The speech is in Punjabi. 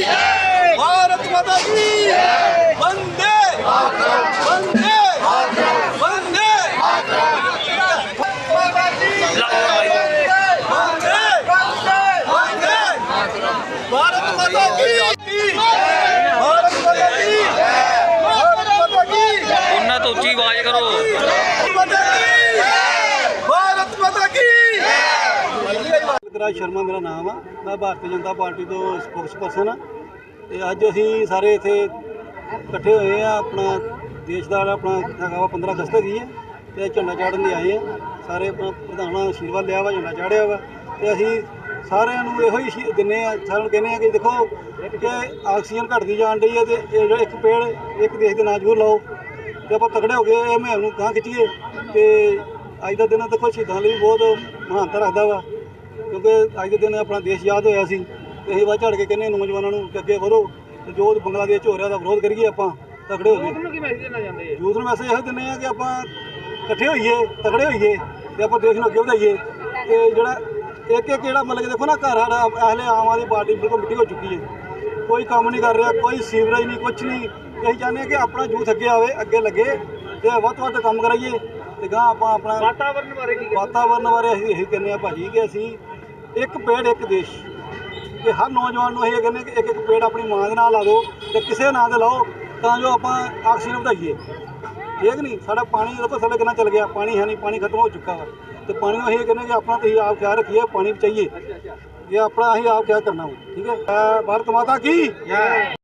जय भारत माता की वंदे वंदे वंदे माता की वंदे वंदे भारत माता की भारत माता की भारत माता की उन्ना तो ऊंची आवाज करो ਰਾਜ ਸ਼ਰਮਾ ਮੇਰਾ ਨਾਮ ਆ। ਮੈਂ ਭਾਰਤੀ ਜਨਤਾ ਪਾਰਟੀ ਤੋਂ ਸਪੋਕਸਪਰਸਨ ਆ। ਤੇ ਅੱਜ ਅਸੀਂ ਸਾਰੇ ਇੱਥੇ ਇਕੱਠੇ ਹੋਏ ਆ। ਆਪਣਾ ਦੇਸ਼ ਦਾ ਆਪਣਾ ਹੈਗਾ ਵਾ 15 ਅਗਸਤ ਹੈਗੀ ਹੈ ਤੇ ਝੰਡਾ ਚਾੜਨ ਲਈ ਆਏ ਆ। ਸਾਰੇ ਆਪਣਾ ਪ੍ਰਧਾਨਾਂ ਆਸ਼ੀਰਵਾਦ ਲਿਆ ਵਾ, ਝੰਡਾ ਚਾੜਿਆ ਵਾ। ਤੇ ਅਸੀਂ ਸਾਰਿਆਂ ਨੂੰ ਇਹੋ ਹੀ ਸ਼ੀ- ਦਿੰਦੇ ਆ, ਸਾਰਿਆਂ ਨੂੰ ਕਹਿੰਦੇ ਆ ਕਿ ਦੇਖੋ ਕਿ ਆਕਸੀਜਨ ਘਟਦੀ ਜਾਣ ਡਈ ਹੈ ਤੇ ਇਹ ਜਿਹੜਾ ਇੱਕ ਪੇੜ, ਇੱਕ ਦੇਸ਼ ਦੇ ਨਾਂ ਜ਼ਰੂਰ ਲਾਓ। ਤੇ ਆਪਾਂ ਤਕੜੇ ਹੋ ਗਏ, ਇਹ ਮੁਹਿੰਮ ਨੂੰ ਗਾਂ ਖਿੱਚੀਏ। ਤੇ ਅੱਜ ਦਾ ਦਿਨ ਦੇਖੋ ਸ਼ਹੀਦਾਂ ਲਈ ਬਹੁਤ ਮਹਾਨਤਾ ਰੱਖਦਾ ਵਾ। ਕਿਉਂਕਿ ਅੱਜ ਦੇ ਦਿਨ ਆਪਣਾ ਦੇਸ਼ ਯਾਦ ਹੋਇਆ ਸੀ ਤੇ ਅਸੀਂ ਵਾ ਝੜ ਕੇ ਕਹਿੰਦੇ ਨੌਜਵਾਨਾਂ ਨੂੰ ਕਿ ਅੱਗੇ ਵਧੋ ਤੇ ਜੋ ਬੰਗਲਾਦੇਸ਼ ਹੋ ਰਿਹਾ ਦਾ ਵਿਰੋਧ ਕਰੀਏ ਆਪਾਂ ਤਕੜੇ ਹੋ ਗਏ ਕੀ ਮੈਸੇਜ ਦੇਣਾ ਚਾਹੁੰਦੇ ਯੂਥ ਨੂੰ ਮੈਸੇਜ ਇਹੋ ਦਿੰਦੇ ਆ ਕਿ ਆਪਾਂ ਇਕੱਠੇ ਹੋਈਏ ਤਕੜੇ ਹੋਈਏ ਤੇ ਆਪਾਂ ਦੇਸ਼ ਨੂੰ ਅੱਗੇ ਵਧਾਈਏ। ਤੇ ਜਿਹੜਾ ਇੱਕ ਇੱਕ ਜਿਹੜਾ ਮਤਲਬ ਦੇਖੋ ਨਾ ਘਰ ਸਾਡਾ ਅਹਲੇ ਆਮ ਆਦਮੀ ਪਾਰਟੀ ਬਿਲਕੁਲ ਮਿੱਟੀ ਹੋ ਚੁੱਕੀ ਹੈ। ਕੋਈ ਕੰਮ ਨਹੀਂ ਕਰ ਰਿਹਾ ਕੋਈ ਸੀਵਰੇਜ ਨਹੀਂ ਕੁਝ ਨਹੀਂ। ਅਸੀਂ ਚਾਹੁੰਦੇ ਹਾਂ ਕਿ ਆਪਣਾ ਯੂਥ ਅੱਗੇ ਆਵੇ ਅੱਗੇ ਲੱਗੇ ਤੇ ਵੱਧ ਤੋਂ ਵੱਧ ਕੰਮ ਕਰਾਈਏ। ਤੇ ਗਾਂ ਆਪਾਂ ਆਪਣਾ ਵਾਤਾਵਰਨ ਬਾਰੇ ਕੀ ਵਾਤਾਵਰਨ ਬਾਰੇ ਅਸੀਂ ਇਹੀ ਕਹਿੰਦੇ ਆ ਭਾਜੀ ਕਿ ਅਸੀਂ ਇੱਕ ਪੇੜ ਇੱਕ ਦੇਸ਼। ਕਿ ਹਰ ਨੌਜਵਾਨ ਨੂੰ ਇਹ ਕਹਿੰਦੇ ਕਿ ਇੱਕ ਇੱਕ ਪੇੜ ਆਪਣੀ ਮਾਂ ਦੇ ਨਾਲ ਲਾ ਦਿਓ ਤੇ ਕਿਸੇ ਨਾਂ ਤੇ ਲਾਓ ਤਾਂ ਜੋ ਆਪਾਂ ਆਕਸੀਜਨ ਵਧਾਈਏ। ਠੀਕ ਨਹੀਂ? ਸਾਡਾ ਪਾਣੀ ਦੇਖੋ ਥੱਲੇ ਕਿੰਨਾ ਚੱਲ ਗਿਆ ਪਾਣੀ ਹੈ ਨਹੀਂ ਪਾਣੀ ਖਤਮ ਹੋ ਚੁੱਕਾ ਵਾ। ਤੇ ਪਾਣੀ ਨੂੰ ਇਹ ਕਹਿੰਦੇ ਕਿ ਆਪਣਾ ਤੁਸੀਂ ਆਪ ਖਿਆਲ ਰੱਖੀਏ ਪਾਣੀ ਬਚਾਈਏ ਇਹ ਆਪਣਾ ਅਸੀਂ ਆਪ ਖਿਆਲ ਕਰਨਾ ਵਾ ਠੀਕ ਹੈ? ਭਾਰਤ ਮਾਤਾ ਕੀ?